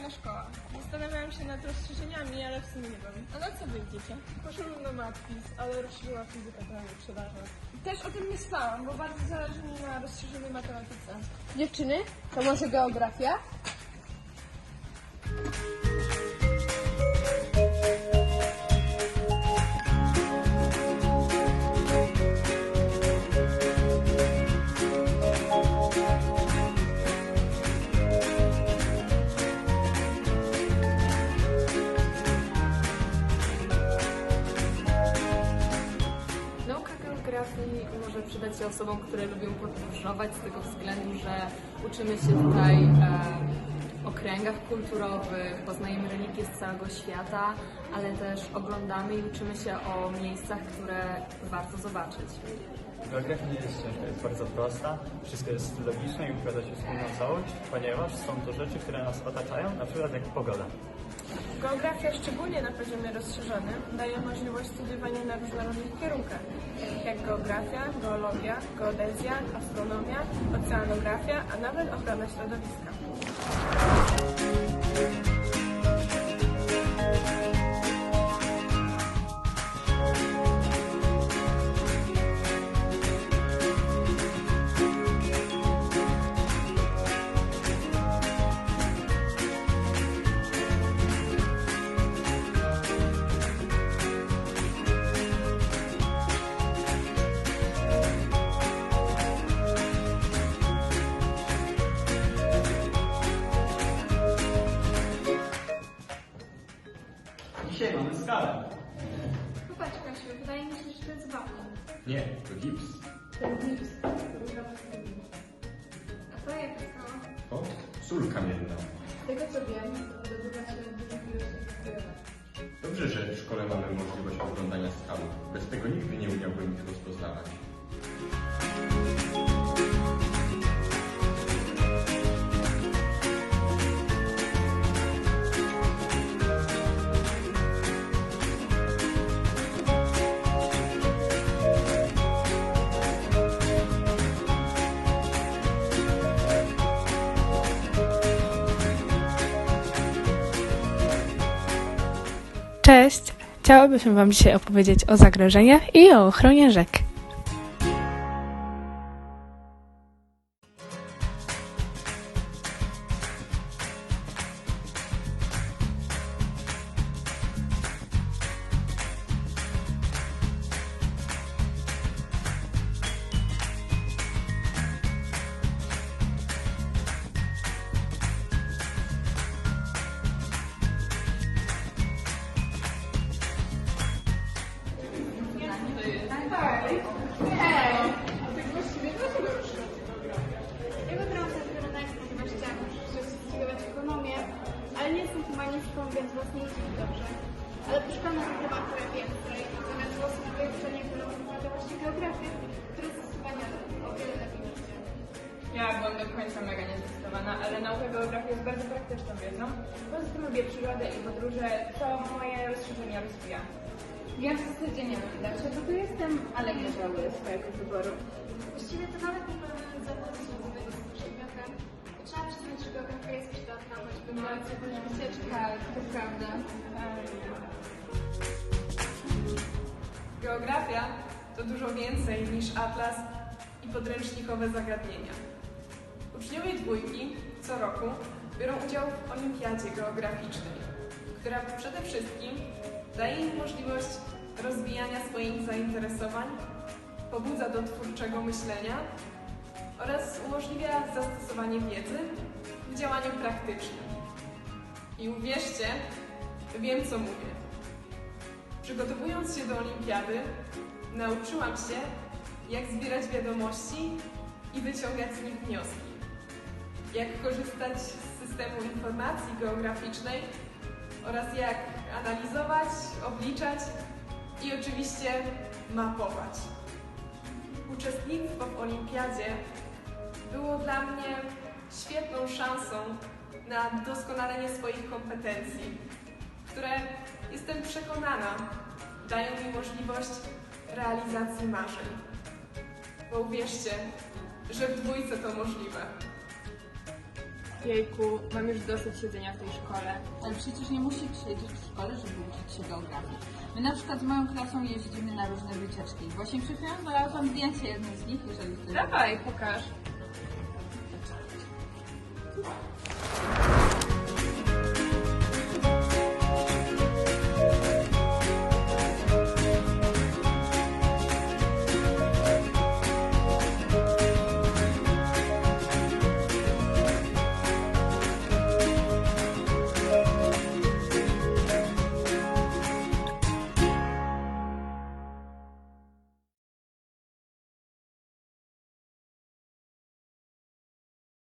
fajna szkoła. Zastanawiałam się nad rozszerzeniami, ale w sumie nie wiem. A na co wy idziecie? Poszedłem na matwis, ale rozszerzyła fizyka, to nam nie przydarza. Też o tym myślałam, bo bardzo zależy mi na rozszerzonej matematyce. Dziewczyny, to może geografia? Nauka geografii może przydać się osobom, które lubią podróżować z tego względu, że uczymy się tutaj e, o kręgach kulturowych, poznajemy religie z całego świata, ale też oglądamy i uczymy się o miejscach, które warto zobaczyć. Geografia nie jest ciężka, jest bardzo prosta, wszystko jest logiczne i układa się w wspólną całość, ponieważ są to rzeczy, które nas otaczają, na przykład jak pogoda. Geografia, szczególnie na poziomie rozszerzonym, daje możliwość studiowania na różnorodnych kierunkach, jak geografia, geologia, geodezja, astronomia, oceanografia, a nawet ochrona środowiska. Dzisiaj mamy skalę. Popatrz, Kasiu, wydaje mi się, że to jest wapno. Nie, to gips. A to jaka skała? O, sól kamienna. Z tego co wiem, zdobywa się w dużych skierowań. Dobrze, że w szkole mamy możliwość oglądania skał. Bez tego nigdy nie umiałbym ich rozpoznawać. Cześć! Chciałabyśmy Wam dzisiaj opowiedzieć o zagrożeniach i o ochronie rzek. Ja wybrałam studiować ekonomię, ale nie jestem humanistką, więc was nie dobrze. Ale poszukałam na prywatne więcej. Zamiast głosu na wyuczenie, które rozmawiała właśnie geografię, które zastosowania o wiele lepiej widzę. Ja byłam do końca mega niezdecydowana, ale nauka geografii jest bardzo praktyczną wiedzą. Poza tym lubię przyrodę i podróże, co moje rozszerzenia rozwija. Ja w zasadzie nie wiem, dlaczego tu jestem, ale nie żałuję swojego wyboru. Właściwie to nawet nie planując zawodu związanego z przedmiotem, trzeba przyznać, że geografia jest przydatna, choćby jakąś wycieczkę. Tak, to prawda. Geografia to dużo więcej niż atlas i podręcznikowe zagadnienia. Uczniowie dwójki co roku biorą udział w olimpiadzie geograficznej, która przede wszystkim daje im możliwość rozwijania swoich zainteresowań, pobudza do twórczego myślenia oraz umożliwia zastosowanie wiedzy w działaniu praktycznym. I uwierzcie, wiem co mówię. Przygotowując się do olimpiady, nauczyłam się, jak zbierać wiadomości i wyciągać z nich wnioski. Jak korzystać z systemu informacji geograficznej oraz jak analizować, obliczać i oczywiście mapować. Uczestnictwo w olimpiadzie było dla mnie świetną szansą na doskonalenie swoich kompetencji, które jestem przekonana dają mi możliwość realizacji marzeń. Bo uwierzcie, że w dwójce to możliwe. Jejku, mam już dosyć siedzenia w tej szkole. Ale przecież nie musisz siedzieć w szkole, żeby uczyć się geografii. My na przykład z moją klasą jeździmy na różne wycieczki. Właśnie przed chwilą znalazłam zdjęcie jednej z nich, jeżeli chcesz. Dawaj, pokaż.